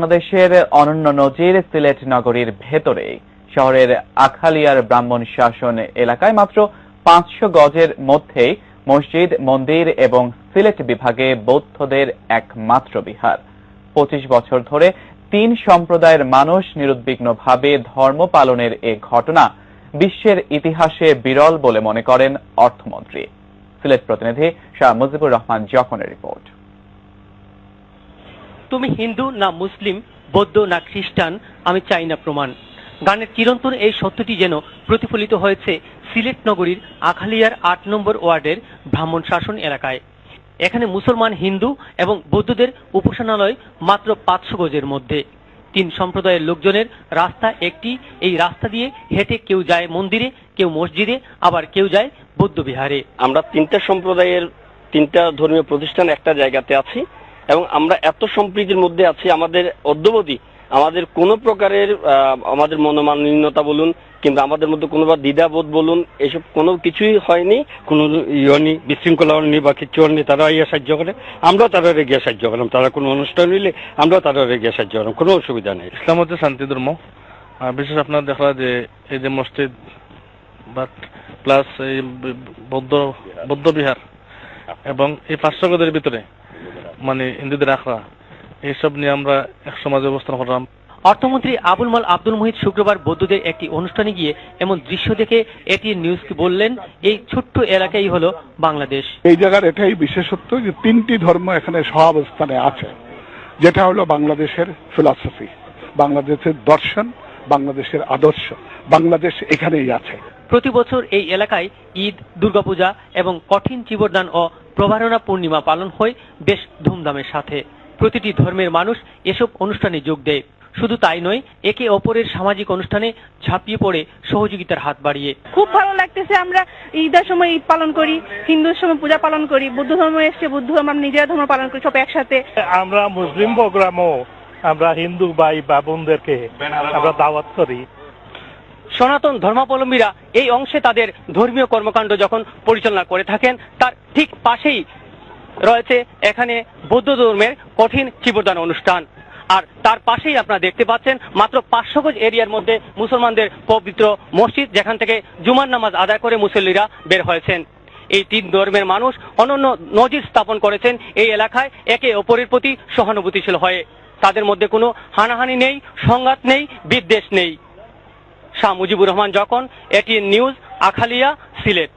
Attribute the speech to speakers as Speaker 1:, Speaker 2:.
Speaker 1: বাংলাদেশের অনন্য নজির সিলেট নগরীর ভেতরে। শহরের আখালিয়ার ব্রাহ্মণ শাসন এলাকায় মাত্র পাঁচশো গজের মধ্যেই মসজিদ, মন্দির এবং সিলেট বিভাগে বৌদ্ধদের একমাত্র বিহার। পঁচিশ বছর ধরে তিন সম্প্রদায়ের মানুষ নিরুদ্বিগ্নভাবে ধর্ম পালনের এ ঘটনা বিশ্বের ইতিহাসে বিরল বলে মনে করেন অর্থমন্ত্রী। সিলেট প্রতিনিধি শাহ মুজিবুর রহমান জখনের রিপোর্ট।
Speaker 2: তুমি হিন্দু না মুসলিম, বৌদ্ধ না খ্রিস্টান, আমি চাই না প্রমাণ। গানের চিরন্তন এই সত্যটি যেন প্রতিফলিত হয়েছে সিলেট নগরীর আখালিয়ার আট নম্বর ওয়ার্ডের ব্রাহ্মণ শাসন এলাকায়। এখানে মুসলমান হিন্দু এবং বৌদ্ধদের উপাসনালয় মাত্র পাঁচশো গজের মধ্যে। তিন সম্প্রদায়ের লোকজনের রাস্তা একটি, এই রাস্তা দিয়ে হেঁটে কেউ যায় মন্দিরে, কেউ মসজিদে, আবার কেউ যায় বৌদ্ধ বিহারে।
Speaker 3: আমরা তিনটা সম্প্রদায়ের তিনটা ধর্মীয় প্রতিষ্ঠান একটা জায়গাতে আছি। এবং আমরা এত সম্প্রীতির মধ্যে আছি, আমাদের অদ্যবধি আমাদের কোনো প্রকারের আমাদের মনোমালিন্যতা বলুন, কিংবা আমাদের মধ্যে কোনো বা দ্বিধাবোধ বলুন, এসব কোনো কিছুই হয়নি,
Speaker 4: কোনো ইয়নি বিশৃঙ্খলা নেই বা কিছু নেই, তারা ইয়ে সাহায্য করে, আমরাও তারা গিয়ে সাহায্য করলাম, তারা কোনো অনুষ্ঠান নিলে আমরাও তারা গিয়ে সাহায্য করলাম, কোনো অসুবিধা নেই।
Speaker 5: ইসলাম হচ্ছে শান্তি ধর্ম। বিশেষ আপনার দেখা যে এই যে মসজিদ বা প্লাস এই বৌদ্ধ বৌদ্ধ বিহার এবং এই পাঁচশো গদের ভিতরে মানে হিন্দুদের আখড়া এইসব নিয়ে আমরা এক সমাজ অবস্থান করলাম।
Speaker 2: অর্থমন্ত্রী আবুল মাল আব্দুল মুহিত শুক্রবার বৌদ্ধদের একটি অনুষ্ঠানে গিয়ে এমন দৃশ্য দেখে এটি নিউজকে বললেন এই ছোট্ট এলাকাই হলো বাংলাদেশ।
Speaker 6: এই জায়গার এটাই বিশেষত্ব যে তিনটি ধর্ম এখানে সহাবস্থানে আছে। যেটা হলো বাংলাদেশের ফিলসফি বাংলাদেশের দর্শন বাংলাদেশের আদর্শ বাংলাদেশ এখানেই আছে।
Speaker 2: প্রতি বছর এই এলাকায় ঈদ দুর্গাপূজা এবং কঠিন চিবরদান ও প্রভারণা পূর্ণিমা পালন হয় বেশ ধুমধামের সাথে। প্রতিটি ধর্মের মানুষ এসব অনুষ্ঠানে যোগ দেয়। শুধু তাই নয় একে অপরের সামাজিক অনুষ্ঠানে ঝাঁপিয়ে পড়ে সহযোগিতার হাত বাড়িয়ে।
Speaker 7: খুব ভালো লাগতেছে আমরা ঈদের সময় ঈদ পালন করি হিন্দুর সময় পূজা পালন করি বুদ্ধ ধর্ম এসছে বুদ্ধ ধর্ম আমরা নিজেরা ধর্ম পালন করি সব একসাথে।
Speaker 8: আমরা মুসলিম প্রোগ্রামও আমরা হিন্দু ভাই বা বোনদেরকে আমরা দাওয়াত করি।
Speaker 2: সনাতন ধর্মাবলম্বীরা এই অংশে তাদের ধর্মীয় কর্মকাণ্ড যখন পরিচালনা করে থাকেন তার ঠিক পাশেই রয়েছে এখানে বৌদ্ধ ধর্মের কঠিন চিবরদান অনুষ্ঠান। আর তার পাশেই আপনারা দেখতে পাচ্ছেন মাত্র পাঁচশো গজ এরিয়ার মধ্যে মুসলমানদের পবিত্র মসজিদ, যেখান থেকে জুমার নামাজ আদায় করে মুসল্লিরা বের হয়েছেন। এই তিন ধর্মের মানুষ অনন্য নজির স্থাপন করেছেন এই এলাকায় একে অপরের প্রতি সহানুভূতিশীল হয়ে। তাদের মধ্যে কোনো হানাহানি নেই, সংঘাত নেই, বিদ্বেষ নেই। শাহ মুজিবুর রহমান যখন এটি নিউজ, আখালিয়া, সিলেট।